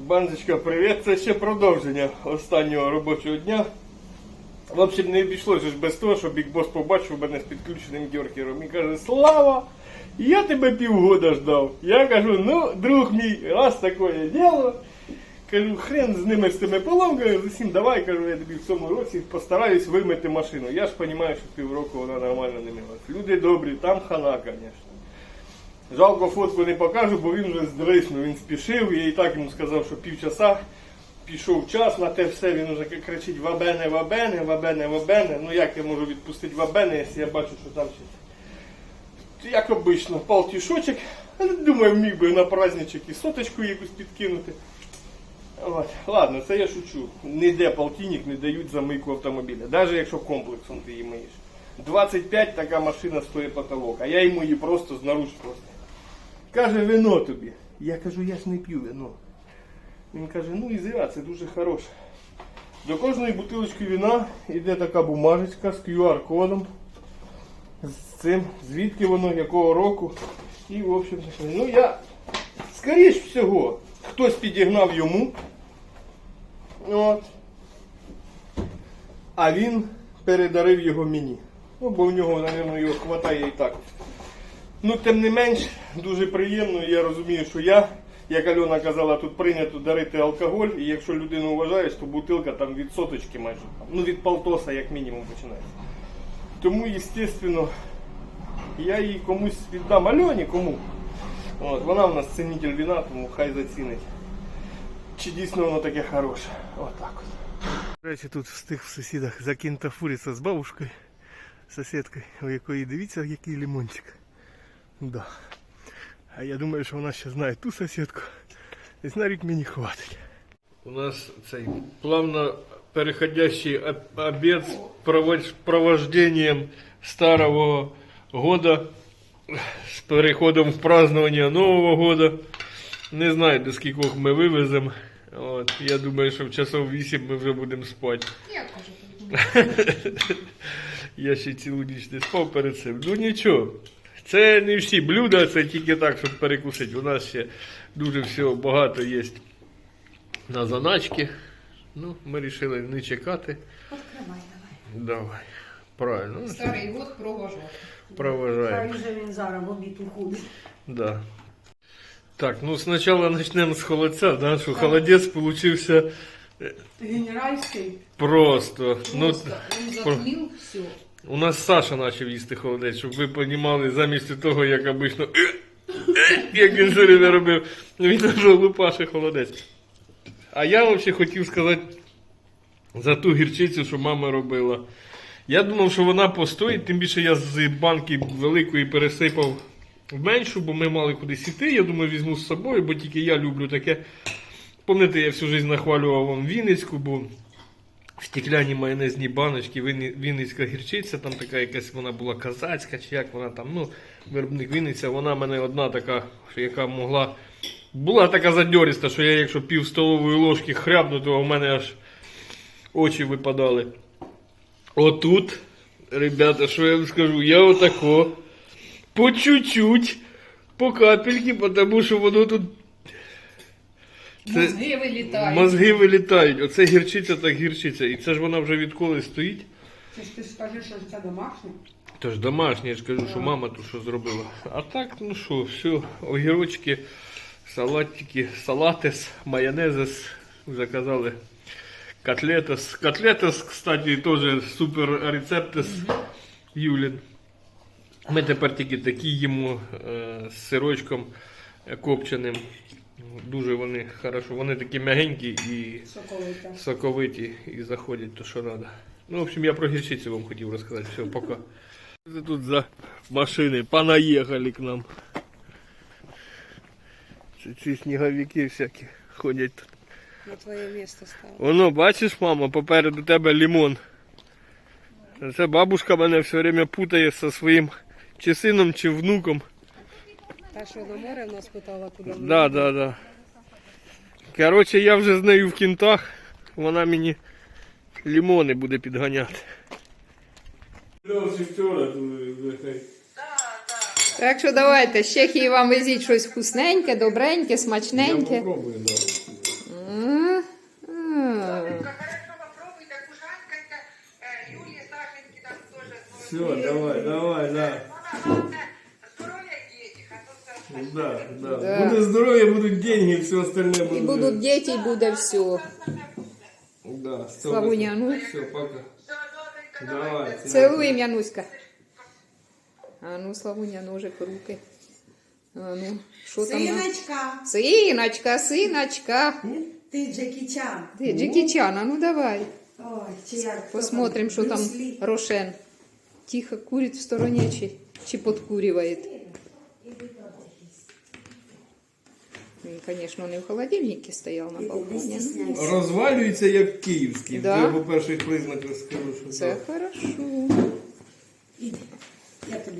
Бандочка, привіт. Це ще продовження останнього робочого дня. В общем, не обійшлося ж без того, що Бік Бос побачив мене з підключеним Георгієм і каже, Слава! Я тебе півгода ждав. Я кажу, ну, друг мій, раз таке діло. Кажу, хрен з ними з тими поломками, усім давай, кажу, я тобі в цьому році постараюсь вимити машину. Я ж розумію, що півроку вона нормально не милась. Люди добрі, там хана, звісно. Жалко фотку не покажу, бо він вже здриснув, він спішив. Я і так йому сказав, що півчаса пішов час на те все, він вже кричить вабене, вабене, вабене, вабене. Ну як я можу відпустити вабене, якщо я бачу, що там ще. Як обично, палтішочок. Думаю, міг би на праздничок і соточку якусь підкинути. От. Ладно, це я шучу. Ніде полтинник не дають за мийку автомобіля, навіть якщо комплексом ти її миєш. 25 така машина стоїть потолок, а я йому її просто знаружи просто. Каже, вино тобі. Я кажу, я ж не п'ю вино. Він каже, ну і зря, це дуже хороше. До кожної бутилочки вина йде така бумажечка з QR-кодом. З цим, звідки воно, якого року. І, в общем, ну я, скоріш всього, хтось підігнав йому. От. А він передарив його мені. Ну, бо в нього, мабуть, його хватає і так. Ну, тим не менш, дуже приємно, я розумію, що я, як Альона казала, тут прийнято дарити алкоголь, і якщо людину вважаєш, то бутилка там від соточки майже, ну від полтоса як мінімум починається. Тому, звісно, я її комусь віддам. Альоні кому? От, вона в нас цінитель вина, тому хай зацінить. Чи дійсно воно таке хороше. Отак от. До речі, тут в тих сусідах закинута фуриця з бабушкою, сусідкою, у якої дивіться, який лимончик. Да. А я думаю, що вона ще знає ту сусідку. Десь на рік мені хватить. У нас цей плавно переходящий об- обед з провождением старого года з переходом в празднование Нового года. Не знаю, до скількох ми вивеземо. От, я думаю, що в часов 8 ми вже будемо спати. Як уже Я ще цілу ніч не спав перед цим. Ну нічого. Це не всі блюда, це тільки так, щоб перекусити. У нас ще дуже всього багато є на заначки. Ну, ми вирішили не чекати. Відкривай, давай. Давай. Правильно. ну, Старий год провожав. Проважаємо. Хай же він зараз в обід уходить. Да. Так, ну спочатку почнемо з холодця, да, що холодець получився Генеральський. просто. Ну, Просто він про- затмів все. У нас Саша почав їсти холодець, щоб ви розуміли, замість того, як обично, як він все время робив, він вже лупаше холодець. А я взагалі хотів сказати за ту гірчицю, що мама робила. Я думав, що вона постоїть, тим більше я з банки великої пересипав в меншу, бо ми мали кудись іти. Я думаю, візьму з собою, бо тільки я люблю таке. Пам'ятаєте, я всю життя нахвалював вам Вінницьку, бо стекляні майонезні баночки, Вінницька гірчиця, там така якась вона була казацька, чи як вона там, ну, виробник Вінниця, вона в мене одна така, яка могла. Була така задьоріста, що я якщо пів столової ложки хрябну, то в мене аж очі випадали. Отут, ребята, що я вам скажу, я отако, по чуть-чуть, по капельки, тому що воно тут Це- Мозги вилітають. Мозги вилітають. Оце гірчиця так гірчиця. І це ж вона вже відколи стоїть. Це ж ти скажи, що це домашнє. Тож домашнє, я ж кажу, що мама тут що зробила. А так, ну що, все, огірочки, салатики, салатес, майонезес, заказали. Котлетес. Котлетес, кстати, теж супер рецептес Юлін. Ми тепер тільки такі їмо е, з сирочком копченим. Дуже вони хорошо. Вони такі м'ягенькі і Соковита. соковиті і заходять то, що треба. Ну, в общем, я про гірчицю вам хотів розказати. Все, пока. Це тут за машини понаїхали к нам. Це ці сніговики всякі ходять тут. На твоє місце стало. Воно, бачиш, мама, попереду тебе лимон. Це бабушка мене все время путає зі своїм чи сином, чи внуком. Та, що на море в нас питала, куди ми. Да, да, да. Коротше, я вже з нею в кінтах. Вона мені лимони буде підганяти. Так що давайте, з Чехії вам везіть щось вкусненьке, добреньке, смачненьке. попробую, да. М? М. Хорошо, попробуй, так как-то э, Юлии, Сашеньки там тоже. Все, давай, давай, Да, да. Да. Буде здоров'я, будуть деньги, все остальне буде. І будуть діти, і буде все. Да, Славуня, ну. Все, пока. Все, добренько, Давай. Цілуємо, Януська. А ну, Славуня, ножик в руки. А ну, що там? на- Синочка, Синочка, синочка. ти Джекі Чан. Ти, Джекі Чан, а ну давай. Ой, чи як хто Посмотрим, що там Брюс Лі. Рошен. Тихо курит в стороне, чи, чи подкуривает. Він, конечно, не в холодильнике стоял на балконе. ну, Розвалюється як київський. Да? Я по перших признаках скажу, що Це так. хорошо.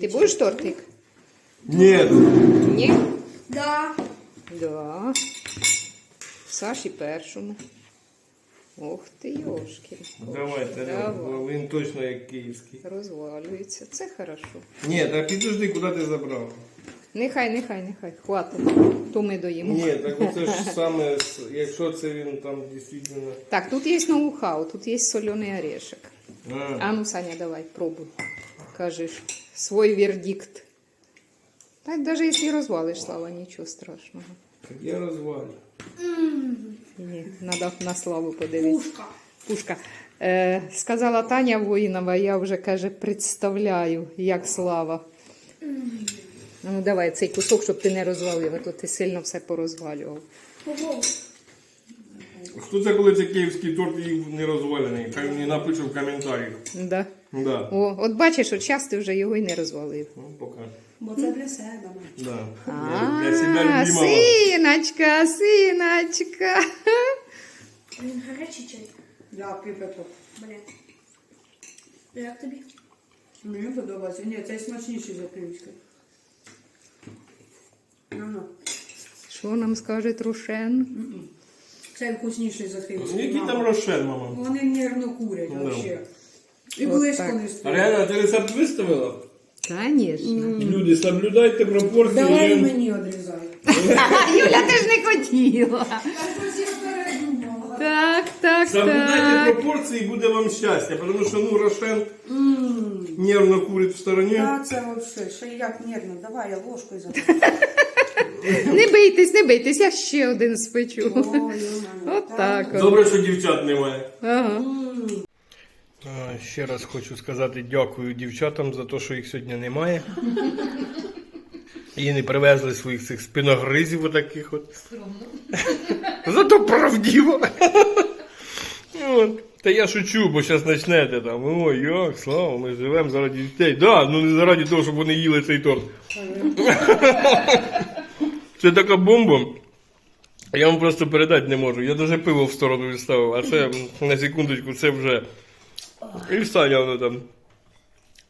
Ти будеш тортик? Ні. Ні? Да. Да. Саші першому. Ох ти, йошки. Давайте, Давай. він точно як київський. Розвалюється. Це хорошо. Ні, так підожди, куди ти забрав? Нехай, нехай, нехай. Хватить. То ми доїмо. Ні, так оце ж саме, якщо це він там дійсно. Так, тут є ноу-хау, тут є солений орешек. А, А ну, Саня, давай, пробуй. Кажеш свой вердикт. Так, даже если розвалиш, Слава, нічого страшного. так я розвалю. Ні, треба на славу подивитися. Пушка. Пушка. Е, сказала Таня Воїнова, я вже каже, представляю, як слава. Ну, давай цей кусок, щоб ти не розвалив, а то ти сильно все порозвалював. Хто це коли це київський торт і не розвалений? Хай мені напише в коментарях. Да. Да. О, от бачиш, от час ти вже його й не розвалив. Ну, пока. Бо це для себе. Да. А, Для себя любимого. синочка, синочка. Він гарячий чай. Дякую, Петро. Блін. Як тобі? Мені подобається. Ні, цей смачніший за київський. Що нам скаже Трушен? Цей вкусніший за київський. Який там рошен, мама? Вони нервно курять Ну, вообще. І От близько так. не А стоять. реально, ти рецепт виставила? Звісно. Люди, соблюдайте пропорції. Давай Я- і мені одрізай. Юля, ти ж не хотіла. Так, так, Соблюдайте так. пропорції і буде вам щастя, тому що ну Рошен нервно курить в стороні. Та це вообще, ще як нервно. Давай, я ложкою заберу. Не бийтесь, не бийтесь, я ще один спечу. Ой, Романе, От так. от. Добре, що дівчат немає. Ага. А, Ще раз хочу сказати дякую дівчатам за те, що їх сьогодні немає. І не привезли своїх цих спиногризів отаких от. Зато правдиво. От. Та я шучу, бо зараз почнете там. Ой, як, слава, ми живемо заради дітей. Да, ну не заради того, щоб вони їли цей торт. Це така бомба. Я вам просто передати не можу. Я навіть пиво в сторону відставив, а це на секундочку, це вже. І Саня воно там.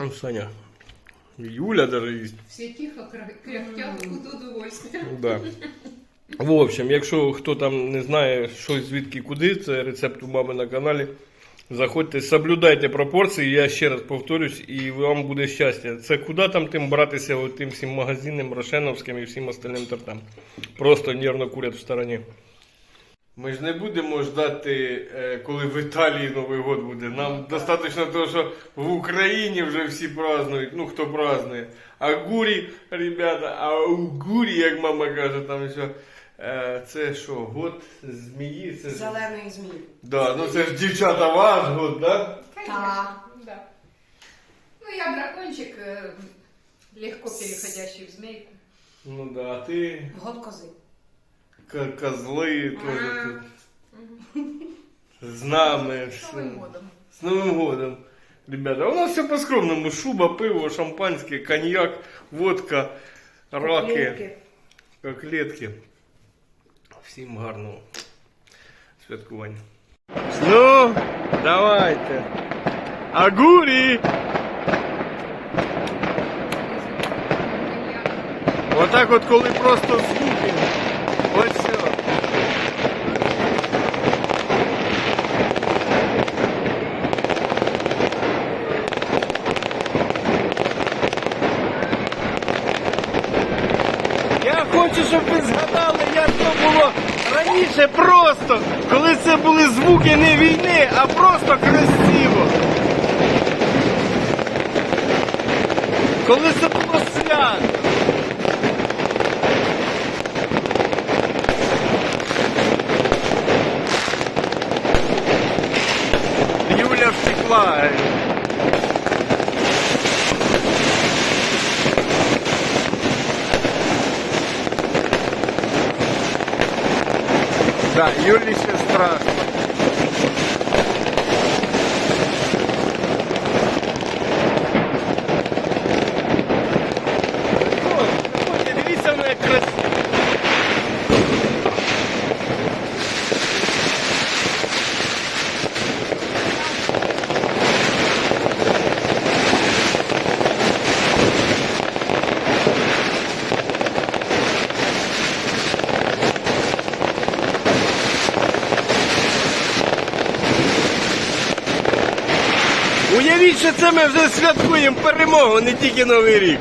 Ну, Саня. Юля даже їсть. Всі тихо кряхтять від удовольствия. Да. В общем, якщо хто там не знає, що звідки куди, це рецепт у мами на каналі. Заходьте, соблюдайте пропорції, я ще раз повторюсь, і вам буде щастя. Це куди там тим братися тим всім магазинним, рошеновським і всім остальним тортам. Просто нервно курять в стороні. Ми ж не будемо ждати, е, коли в Італії Новий год буде. Нам достатньо того, що в Україні вже всі празднують, ну хто празднує. А гурі, ребята, а у гурі, як мама каже, там що. Е, Це що, год змії? Це... Зелений змій. Да, ну це ж дівчата ваш год, да? Так. Да. Ну, я дракончик, э, легко переходящий в змейку. Ну да, а ти Год кози. к- козли теж тут. З нами. З Новим годом. С Новым годом. Ребята, у нас все по-скромному. Шуба, пиво, шампанське, коньяк, водка, раки, Котлетки. коклетки. Всім гарного святкування. Ну, давайте. Агурі! Отак от коли просто звуки. Ось все. Це просто, коли це були звуки не війни, а просто красиво. Коли це було свято. Юля втекла. Юлі ще страшно. О, Ой, Дивіться, вона як красиво. Уявіть, це ми вже святкуємо перемогу, не тільки Новий рік.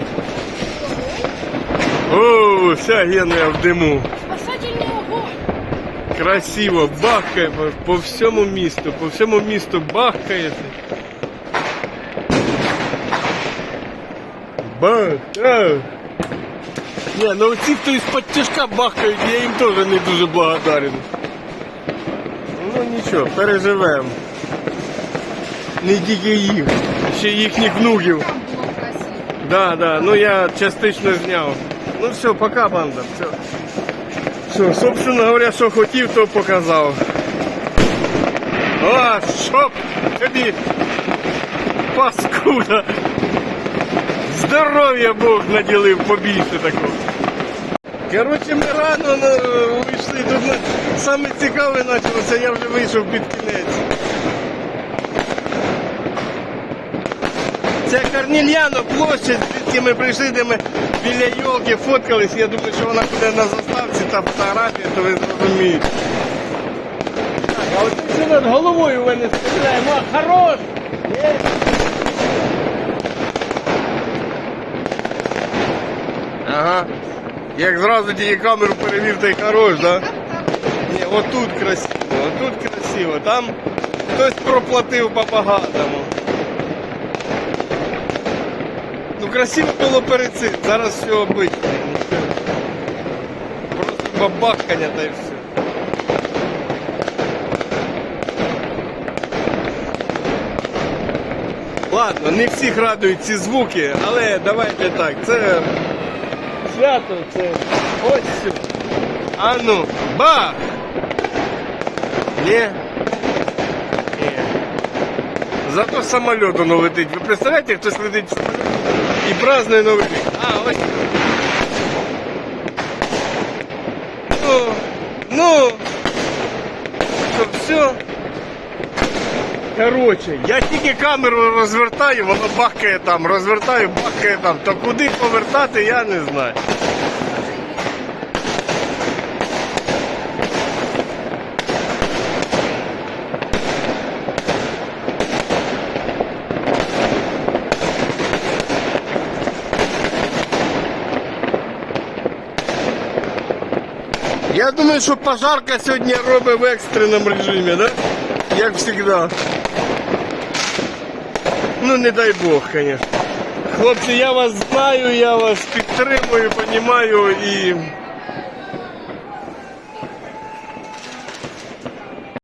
О, вся генуя в диму. Спасательный огонь. Красиво, бахкає по, по всьому місту, по всьому місту бахкає. Бах, а. Ні, ну ці, хто із-під тяжка бахкають, я їм теж не дуже благодарен. Ну нічого, переживемо. Не тільки їх, ще їхніх внуків. Да, да, ну я частично зняв. Ну все, пока, банда. Все. Що, собственно говоря, що хотів, то показав. О, щоб тобі паскуда. Здоров'я Бог наділив побільше такого. Коротше, ми рано на, вийшли. Тут саме цікаве почалося, я вже вийшов під кінець. Це Корнільяно площадь, звідки ми прийшли, де ми біля йолки фоткались. Я думаю, що вона буде на заставці та фотографія, то ви зрозумієте. А от це над головою в мене стріляє. Ма, хорош! Є. Ага. Як зразу тільки камеру перевів, то й хорош, да? Ні, отут красиво, отут красиво. Там хтось проплатив по-багатому. Ну красиво було перед цим, зараз все обично. Просто бабахкання та й все. Ладно, не всіх радують ці звуки, але давайте так, це свято, це ось все. А ну, бах! Ні? Зато самоліт воно летить. Ви представляєте, хтось летить і празднує Новий рік? А, ось. Ну, ну, що, все. Короче, я тільки камеру розвертаю, воно бахкає там, розвертаю, бахкає там. То куди повертати, я не знаю. Я думаю, що пожарка сьогодні робить в екстреному режимі, да? Як завжди. Ну не дай Бог, звісно. Хлопці, я вас знаю, я вас підтримую, розумію і